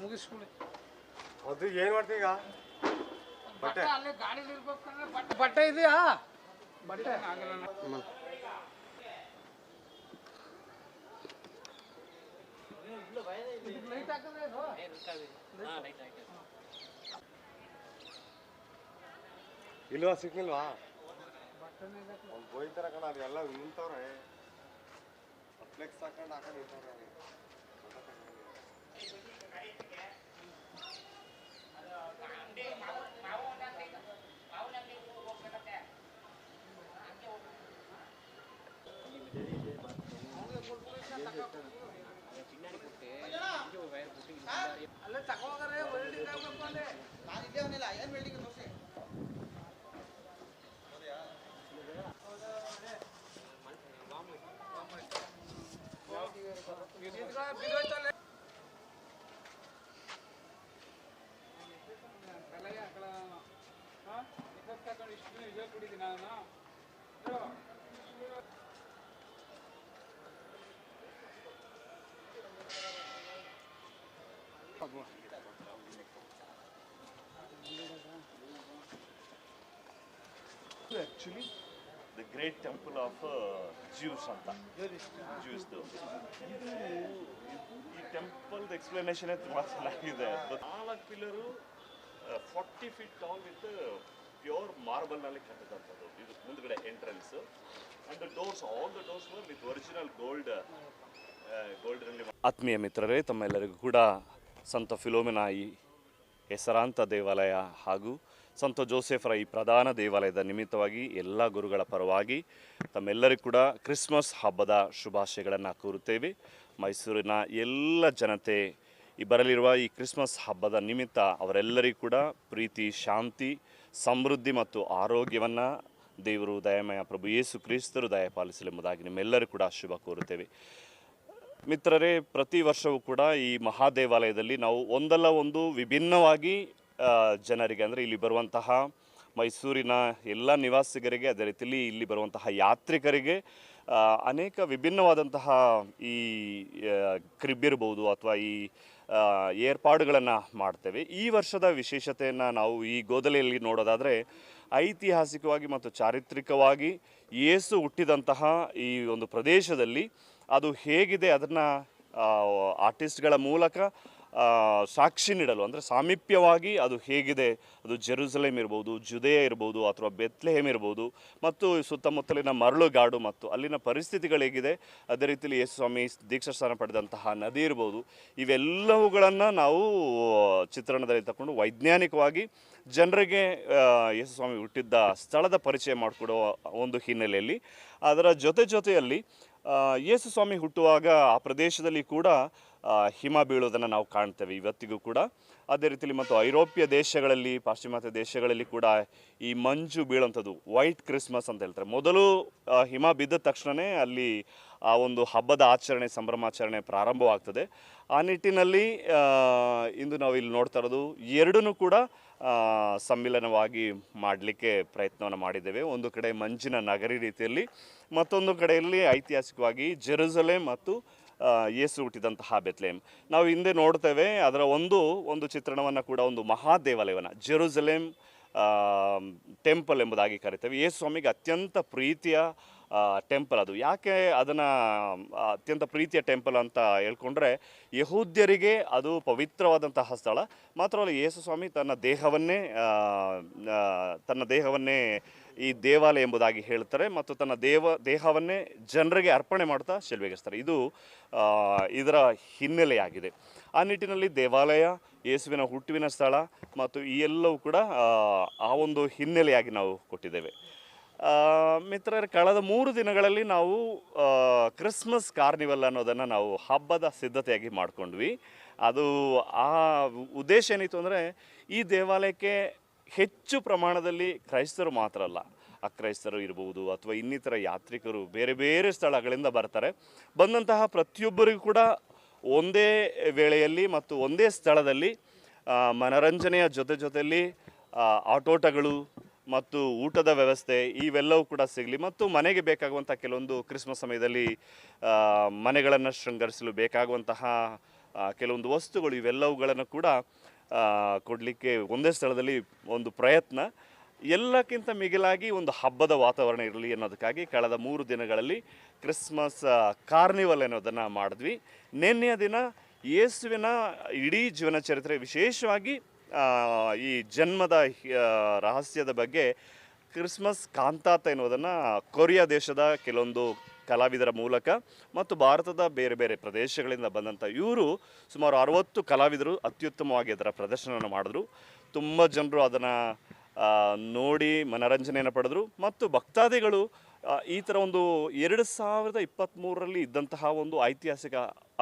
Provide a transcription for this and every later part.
ಮುಗಿಸ್ಕೊಳ್ಳಿ. ಅದು ಏನ್ ಮಾಡ್ತೀಗ ಬಟ್ಟೆ? ಅಲ್ಲೇ ಗಾಡಿಲಿ ಇರ್ಬೇಕಂದ್ರೆ ಬಟ್ಟೆ ಬಟ್ಟೆ ಇದೆಯಾ? ಬಟ್ಟೆ ಲೈಟ್ ಹಾಕಿದ್ರೆ ಇದು? ಇಲ್ವಾ ಸಿಕ್ಕಿಲ್ವಾ? ಅವ್ನು ಬೋಯ್ತಾರ ಕಣ ಅದು ಎಲ್ಲ ನಿಂತವ್ರೆ. ಫ್ಲೆಕ್ಸ್ ಹಾಕೊಂಡು ಹಾಕೊಂಡು ನಿಂತವ್ರೆ. ಅಲ್ಲೇ ತಗೋಗಾರೆ ವೆಲ್ಡಿಂಗ್ ಆಗ್ಬೇಕು ಅಲ್ಲೇ ಬಿದ್ದಿದ್ಗಳ ಬಿದ್ದೋಯ್ತಲ್ಲೇ. ತಲೆಗೆ ಹಾಕಳ ನಾನು. ಹಾ? ಇದಕ್ಕೆ ತಗೊಂಡು ಇಷ್ಟು ದಿನ ಇದೇ ಕುಡಿದೀನಿ ನಾನು ಇದು. Actually the great temple of juice ಅಂತ. ಜ್ಯೂಸ್ದು ಈ ಟೆಂಪಲ್ ಎಕ್ಸ್ಪ್ಲನೇಷನ್ ತುಂಬ ಚೆನ್ನಾಗಿದೆ. ನಾಲ್ಕು pillar forty feet tall with pure ಮಾರ್ಬಲ್ನಲ್ಲಿ ಕಟ್ಟಿದಂಥದ್ದು. ಇದು ಮುಂದ್ಗಡೆ entrance and doors all the doors were with original gold ಗೋಲ್ಡ್ನಲ್ಲಿ ಆತ್ಮೀಯ ಮಿತ್ರರೇ, ತಮ್ಮೆಲ್ಲರಿಗೂ ಕೂಡ ಸಂತ ಫಿಲೋಮಿನಾಯಿ, ಹೆಸರಾಂತ ದೇವಾಲಯ ಹಾಗೂ ಸಂತ ಜೋಸೆಫರ ಈ ಪ್ರಧಾನ ದೇವಾಲಯದ ನಿಮಿತ್ತವಾಗಿ ಎಲ್ಲ ಗುರುಗಳ ಪರವಾಗಿ ತಮ್ಮೆಲ್ಲರಿಗೂ ಕೂಡ ಕ್ರಿಸ್ಮಸ್ ಹಬ್ಬದ ಶುಭಾಶಯಗಳನ್ನು ಕೋರುತ್ತೇವೆ. ಮೈಸೂರಿನ ಎಲ್ಲ ಜನತೆ, ಈ ಬರಲಿರುವ ಈ ಕ್ರಿಸ್ಮಸ್ ಹಬ್ಬದ ನಿಮಿತ್ತ ಅವರೆಲ್ಲರಿಗೂ ಕೂಡ ಪ್ರೀತಿ, ಶಾಂತಿ, ಸಮೃದ್ಧಿ ಮತ್ತು ಆರೋಗ್ಯವನ್ನು ದೇವರು ದಯಮಯ ಪ್ರಭು ಯೇಸು ಕ್ರಿಸ್ತರು ದಯಪಾಲಿಸಲೆಂಬುದಾಗಿ ನಿಮ್ಮೆಲ್ಲರೂ ಕೂಡ ಶುಭ ಕೋರುತ್ತೇವೆ. ಮಿತ್ರರೇ, ಪ್ರತಿ ವರ್ಷವೂ ಕೂಡ ಈ ಮಹಾದೇವಾಲಯದಲ್ಲಿ ನಾವು ಒಂದಲ್ಲ ಒಂದು ವಿಭಿನ್ನವಾಗಿ ಜನರಿಗೆ ಅಂದರೆ ಇಲ್ಲಿ ಬರುವಂತಹ ಮೈಸೂರಿನ ಎಲ್ಲ ನಿವಾಸಿಗರಿಗೆ, ಅದೇ ರೀತಿಯಲ್ಲಿ ಇಲ್ಲಿ ಬರುವಂತಹ ಯಾತ್ರಿಕರಿಗೆ ಅನೇಕ ವಿಭಿನ್ನವಾದಂತಹ ಈ ಕ್ರಿಬ್ ಇರ್ಬೋದು ಅಥವಾ ಈ ಏರ್ಪಾಡುಗಳನ್ನು ಮಾಡ್ತೇವೆ. ಈ ವರ್ಷದ ವಿಶೇಷತೆಯನ್ನು ನಾವು ಈ ಗೋದಲೆಯಲ್ಲಿ ನೋಡೋದಾದರೆ, ಐತಿಹಾಸಿಕವಾಗಿ ಮತ್ತು ಚಾರಿತ್ರಿಕವಾಗಿ ಏಸು ಹುಟ್ಟಿದಂತಹ ಈ ಒಂದು ಪ್ರದೇಶದಲ್ಲಿ ಅದು ಹೇಗಿದೆ ಅದನ್ನು ಆರ್ಟಿಸ್ಟ್ಗಳ ಮೂಲಕ ಸಾಕ್ಷಿ ನೀಡಲು, ಅಂದರೆ ಸಾಮೀಪ್ಯವಾಗಿ ಅದು ಹೇಗಿದೆ. ಅದು ಜೆರೂಸಲೇಮ್ ಇರ್ಬೋದು, ಜುದೇಯ ಇರ್ಬೋದು, ಅಥವಾ ಬೆತ್ಲೆಹೇಮ್ ಇರ್ಬೋದು, ಮತ್ತು ಸುತ್ತಮುತ್ತಲಿನ ಮರಳುಗಾಡು ಮತ್ತು ಅಲ್ಲಿನ ಪರಿಸ್ಥಿತಿಗಳು ಹೇಗಿದೆ. ಅದೇ ರೀತಿಯಲ್ಲಿ ಯೇಸು ಸ್ವಾಮಿ ದೀಕ್ಷಾಸ್ಥಾನ ಪಡೆದಂತಹ ನದಿ ಇರ್ಬೋದು. ಇವೆಲ್ಲವುಗಳನ್ನು ನಾವು ಚಿತ್ರಣದಲ್ಲಿ ತಗೊಂಡು ವೈಜ್ಞಾನಿಕವಾಗಿ ಜನರಿಗೆ ಯೇಸು ಸ್ವಾಮಿ ಹುಟ್ಟಿದ್ದ ಸ್ಥಳದ ಪರಿಚಯ ಮಾಡಿಕೊಡುವ ಒಂದು ಹಿನ್ನೆಲೆಯಲ್ಲಿ. ಅದರ ಜೊತೆ ಜೊತೆಯಲ್ಲಿ ಯೇಸು ಸ್ವಾಮಿ ಹುಟ್ಟುವಾಗ ಆ ಪ್ರದೇಶದಲ್ಲಿ ಕೂಡ ಹಿಮ ಬೀಳೋದನ್ನು ನಾವು ಕಾಣ್ತೇವೆ ಇವತ್ತಿಗೂ ಕೂಡ. ಅದೇ ರೀತಿಯಲ್ಲಿ ಮತ್ತು ಐರೋಪ್ಯ ದೇಶಗಳಲ್ಲಿ, ಪಾಶ್ಚಿಮಾತ್ಯ ದೇಶಗಳಲ್ಲಿ ಕೂಡ ಈ ಮಂಜು ಬೀಳುವಂಥದ್ದು, ವೈಟ್ ಕ್ರಿಸ್ಮಸ್ ಅಂತ ಹೇಳ್ತಾರೆ. ಮೊದಲು ಹಿಮ ಬಿದ್ದ ತಕ್ಷಣವೇ ಅಲ್ಲಿ, ಆ, ಒಂದು ಹಬ್ಬದ ಆಚರಣೆ, ಸಂಭ್ರಮಾಚರಣೆ ಪ್ರಾರಂಭವಾಗ್ತದೆ. ಆ ನಿಟ್ಟಿನಲ್ಲಿ ಇಂದು ನಾವು ಇಲ್ಲಿ ನೋಡ್ತಾ ಇರೋದು ಎರಡೂ ಕೂಡ ಸಮ್ಮಿಲನವಾಗಿ ಮಾಡಲಿಕ್ಕೆ ಪ್ರಯತ್ನವನ್ನು ಮಾಡಿದ್ದೇವೆ. ಒಂದು ಕಡೆ ಮಂಜಿನ ನಗರಿ ರೀತಿಯಲ್ಲಿ, ಮತ್ತೊಂದು ಕಡೆಯಲ್ಲಿ ಐತಿಹಾಸಿಕವಾಗಿ ಜೆರುಸಲೇಮ್ ಮತ್ತು ಯೇಸು ಹುಟ್ಟಿದಂತಹ ಬೆತ್ಲೇಮ್ ನಾವು ಹಿಂದೆ ನೋಡ್ತೇವೆ, ಅದರ ಒಂದು ಒಂದು ಚಿತ್ರಣವನ್ನು ಕೂಡ ಒಂದು ಮಹಾದೇವಾಲಯವನ್ನು ಜೆರುಸಲೇಮ್ ಟೆಂಪಲ್ ಎಂಬುದಾಗಿ ಕರಿತೇವೆ. ಯೇಸು ಸ್ವಾಮಿಗೆ ಅತ್ಯಂತ ಪ್ರೀತಿಯ ಟೆಂಪಲ್ ಅದು. ಯಾಕೆ ಅದನ್ನು ಅತ್ಯಂತ ಪ್ರೀತಿಯ ಟೆಂಪಲ್ ಅಂತ ಹೇಳ್ಕೊಂಡ್ರೆ ಯಹೂದ್ಯರಿಗೆ ಅದು ಪವಿತ್ರವಾದಂತಹ ಸ್ಥಳ. ಮಾತ್ರವಲ್ಲ ಯೇಸು ಸ್ವಾಮಿ ತನ್ನ ದೇಹವನ್ನೇ ತನ್ನ ದೇಹವನ್ನೇ ಈ ದೇವಾಲಯ ಎಂಬುದಾಗಿ ಹೇಳ್ತಾರೆ ಮತ್ತು ತನ್ನ ದೇವ ದೇಹವನ್ನೇ ಜನರಿಗೆ ಅರ್ಪಣೆ ಮಾಡ್ತಾ ಶಿಲ್ವೆಗಿಸ್ತಾರೆ ಇದು ಇದರ ಹಿನ್ನೆಲೆಯಾಗಿದೆ. ಆ ನಿಟ್ಟಿನಲ್ಲಿ ದೇವಾಲಯ ಯೇಸುವಿನ ಹುಟ್ಟುವಿನ ಸ್ಥಳ ಮತ್ತು ಈ ಎಲ್ಲವೂ ಕೂಡ ಆ, ಒಂದು ಹಿನ್ನೆಲೆಯಾಗಿ ನಾವು ಕೊಟ್ಟಿದ್ದೇವೆ. ಮಿತ್ರರೇ, ಕಳೆದ ಮೂರು ದಿನಗಳಲ್ಲಿ ನಾವು ಕ್ರಿಸ್ಮಸ್ ಕಾರ್ನಿವಲ್ ಅನ್ನೋದನ್ನು ನಾವು ಹಬ್ಬದ ಸಿದ್ಧತೆಯಾಗಿ ಮಾಡಿಕೊಂಡ್ವಿ. ಅದು ಆ ಉದ್ದೇಶ ಏನಿತ್ತು ಅಂದರೆ, ಈ ದೇವಾಲಯಕ್ಕೆ ಹೆಚ್ಚು ಪ್ರಮಾಣದಲ್ಲಿ ಕ್ರೈಸ್ತರು ಮಾತ್ರ ಅಲ್ಲ, ಅಕ್ರೈಸ್ತರು ಇರಬಹುದು ಅಥವಾ ಇನ್ನಿತರ ಯಾತ್ರಿಕರು ಬೇರೆ ಬೇರೆ ಸ್ಥಳಗಳಿಂದ ಬರ್ತಾರೆ. ಬಂದಂತಹ ಪ್ರತಿಯೊಬ್ಬರಿಗೂ ಕೂಡ ಒಂದೇ ವೇಳೆಯಲ್ಲಿ ಮತ್ತು ಒಂದೇ ಸ್ಥಳದಲ್ಲಿ ಮನರಂಜನೆಯ ಜೊತೆ ಜೊತೆಯಲ್ಲಿ ಆಟೋಟಗಳು ಮತ್ತು ಊಟದ ವ್ಯವಸ್ಥೆ ಇವೆಲ್ಲವೂ ಕೂಡ ಸಿಗಲಿ ಮತ್ತು ಮನೆಗೆ ಬೇಕಾಗುವಂಥ ಕೆಲವೊಂದು ಕ್ರಿಸ್ಮಸ್ ಸಮಯದಲ್ಲಿ ಮನೆಗಳನ್ನು ಶೃಂಗರಿಸಲು ಬೇಕಾಗುವಂತಹ ಕೆಲವೊಂದು ವಸ್ತುಗಳು ಇವೆಲ್ಲವುಗಳನ್ನು ಕೂಡ ಕೊಡಲಿಕ್ಕೆ ಒಂದೇ ಸ್ಥಳದಲ್ಲಿ ಒಂದು ಪ್ರಯತ್ನ. ಎಲ್ಲಕ್ಕಿಂತ ಮಿಗಿಲಾಗಿ ಒಂದು ಹಬ್ಬದ ವಾತಾವರಣ ಇರಲಿ ಅನ್ನೋದಕ್ಕಾಗಿ ಕಳೆದ ಮೂರು ದಿನಗಳಲ್ಲಿ ಕ್ರಿಸ್ಮಸ್ ಕಾರ್ನಿವಲ್ ಅನ್ನೋದನ್ನು ಮಾಡಿದ್ವಿ. ನಿನ್ನೆಯ ದಿನ ಯೇಸುವಿನ ಇಡೀ ಜೀವನ ಚರಿತ್ರೆ ವಿಶೇಷವಾಗಿ ಈ ಜನ್ಮದ ರಹಸ್ಯದ ಬಗ್ಗೆ ಕ್ರಿಸ್ಮಸ್ ಕಾಂತಾತ ಎನ್ನುವುದನ್ನು ಕೊರಿಯಾ ದೇಶದ ಕೆಲವೊಂದು ಕಲಾವಿದರ ಮೂಲಕ ಮತ್ತು ಭಾರತದ ಬೇರೆ ಬೇರೆ ಪ್ರದೇಶಗಳಿಂದ ಬಂದಂಥ ಇವರು ಸುಮಾರು ಅರವತ್ತು ಕಲಾವಿದರು ಅತ್ಯುತ್ತಮವಾಗಿ ಅದರ ಪ್ರದರ್ಶನವನ್ನು ಮಾಡಿದ್ರು. ತುಂಬ ಜನರು ಅದನ್ನು ನೋಡಿ ಮನರಂಜನೆಯನ್ನು ಪಡೆದರು ಮತ್ತು ಭಕ್ತಾದಿಗಳು ಈ ಥರ ಒಂದು ಎರಡು ಸಾವಿರದ ಇಪ್ಪತ್ತ್ಮೂರರಲ್ಲಿ ಇದ್ದಂತಹ ಒಂದು ಐತಿಹಾಸಿಕ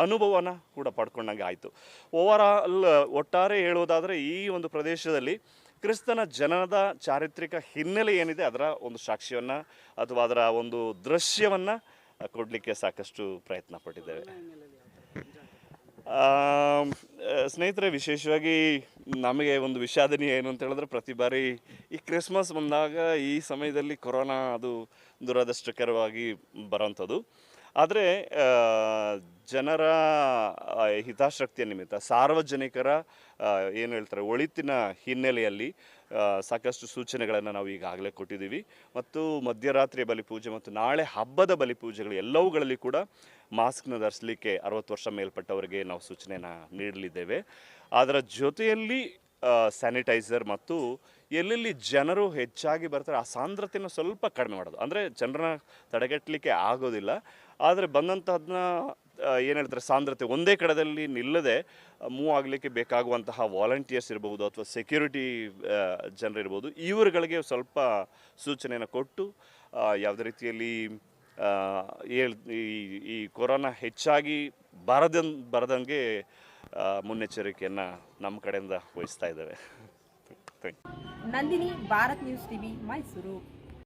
ಅನುಭವನ ಕೂಡ ಪಡ್ಕೊಂಡಂಗೆ ಆಯಿತು. ಓವರ್ ಆಲ್ ಒಟ್ಟಾರೆ ಹೇಳುವುದಾದರೆ ಈ ಒಂದು ಪ್ರದೇಶದಲ್ಲಿ ಕ್ರಿಸ್ತನ ಜನನದ ಚಾರಿತ್ರಿಕ ಹಿನ್ನೆಲೆ ಏನಿದೆ ಅದರ ಒಂದು ಸಾಕ್ಷ್ಯವನ್ನು ಅಥವಾ ಅದರ ಒಂದು ದೃಶ್ಯವನ್ನು ಕೊಡಲಿಕ್ಕೆ ಸಾಕಷ್ಟು ಪ್ರಯತ್ನ ಪಟ್ಟಿದ್ದೇವೆ. ಸ್ನೇಹಿತರೆ, ವಿಶೇಷವಾಗಿ ನಮಗೆ ಒಂದು ವಿಷಾದನೀಯ ಏನು ಅಂತ ಹೇಳಿದ್ರೆ ಪ್ರತಿ ಬಾರಿ ಈ ಕ್ರಿಸ್ಮಸ್ ಬಂದಾಗ ಈ ಸಮಯದಲ್ಲಿ ಕೊರೋನಾ ಅದು ದುರದೃಷ್ಟಕರವಾಗಿ ಬರೋಂಥದ್ದು. ಆದರೆ ಜನರ ಹಿತಾಸಕ್ತಿಯ ನಿಮಿತ್ತ, ಸಾರ್ವಜನಿಕರ ಏನು ಹೇಳ್ತಾರೆ, ಒಳಿತಿನ ಹಿನ್ನೆಲೆಯಲ್ಲಿ ಸಾಕಷ್ಟು ಸೂಚನೆಗಳನ್ನು ನಾವು ಈಗಾಗಲೇ ಕೊಟ್ಟಿದ್ದೀವಿ. ಮತ್ತು ಮಧ್ಯರಾತ್ರಿಯ ಬಲಿಪೂಜೆ ಮತ್ತು ನಾಳೆ ಹಬ್ಬದ ಬಲಿಪೂಜೆಗಳು ಎಲ್ಲವುಗಳಲ್ಲಿ ಕೂಡ ಮಾಸ್ಕ್ನ ಧರಿಸಲಿಕ್ಕೆ ಅರವತ್ತು ವರ್ಷ ಮೇಲ್ಪಟ್ಟವರಿಗೆ ನಾವು ಸೂಚನೆಯನ್ನು ನೀಡಲಿದ್ದೇವೆ. ಅದರ ಜೊತೆಯಲ್ಲಿ ಸ್ಯಾನಿಟೈಸರ್ ಮತ್ತು ಎಲ್ಲೆಲ್ಲಿ ಜನರು ಹೆಚ್ಚಾಗಿ ಬರ್ತಾರೆ, ಆ ಸಾಂದ್ರತೆಯನ್ನು ಸ್ವಲ್ಪ ಕಡಿಮೆ ಮಾಡೋದು. ಅಂದರೆ ಜನರನ್ನ ತಡೆಗಟ್ಟಲಿಕ್ಕೆ ಆಗೋದಿಲ್ಲ. ಆದರೆ ಬಂದಂತಹದನ್ನ ಏನು ಹೇಳ್ತಾರೆ, ಸಾಂದ್ರತೆ ಒಂದೇ ಕಡೆದಲ್ಲಿ ನಿಲ್ಲದೆ, ಮೂವ್ ಆಗಲಿಕ್ಕೆ ಬೇಕಾಗುವಂತಹ ವಾಲಂಟಿಯರ್ಸ್ ಇರ್ಬೋದು ಅಥವಾ ಸೆಕ್ಯೂರಿಟಿ ಜನರಿರ್ಬೋದು, ಇವರುಗಳಿಗೆ ಸ್ವಲ್ಪ ಸೂಚನೆಯನ್ನು ಕೊಟ್ಟು ಯಾವುದೇ ರೀತಿಯಲ್ಲಿ ಈ ಈ ಕೊರೋನಾ ಹೆಚ್ಚಾಗಿ ಬರದ ಬರದಂಗೆ ಮುನ್ನೆಚ್ಚರಿಕೆಯನ್ನು ನಮ್ಮ ಕಡೆಯಿಂದ ವಹಿಸ್ತಾ ಇದ್ದೇವೆ. Nandini, Bharat news TV, Mysuru.